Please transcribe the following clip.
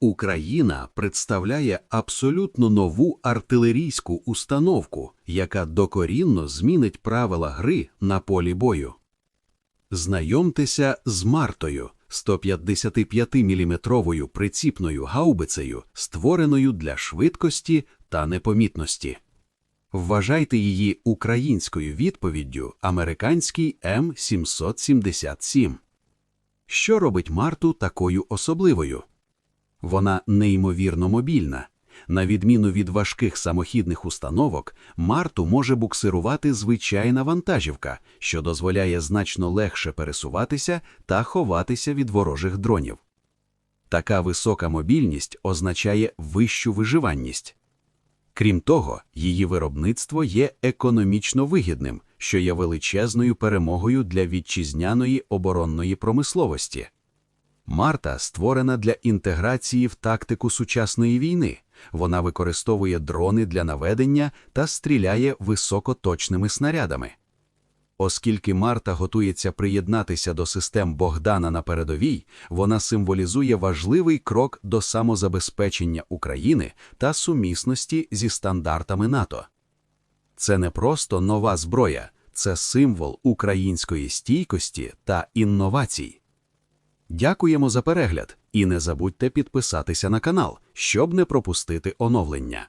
Україна представляє абсолютно нову артилерійську установку, яка докорінно змінить правила гри на полі бою. Знайомтеся з Мартою 155-мм приціпною гаубицею, створеною для швидкості та непомітності. Вважайте її українською відповіддю американській М777. Що робить Марту такою особливою? Вона неймовірно мобільна. На відміну від важких самохідних установок, Марту може буксирувати звичайна вантажівка, що дозволяє значно легше пересуватися та ховатися від ворожих дронів. Така висока мобільність означає вищу виживанність. Крім того, її виробництво є економічно вигідним, що є величезною перемогою для вітчизняної оборонної промисловості. Марта створена для інтеграції в тактику сучасної війни. Вона використовує дрони для наведення та стріляє високоточними снарядами. Оскільки Марта готується приєднатися до систем Богдана на передовій, вона символізує важливий крок до самозабезпечення України та сумісності зі стандартами НАТО. Це не просто нова зброя, це символ української стійкості та інновацій. Дякуємо за перегляд і не забудьте підписатися на канал, щоб не пропустити оновлення.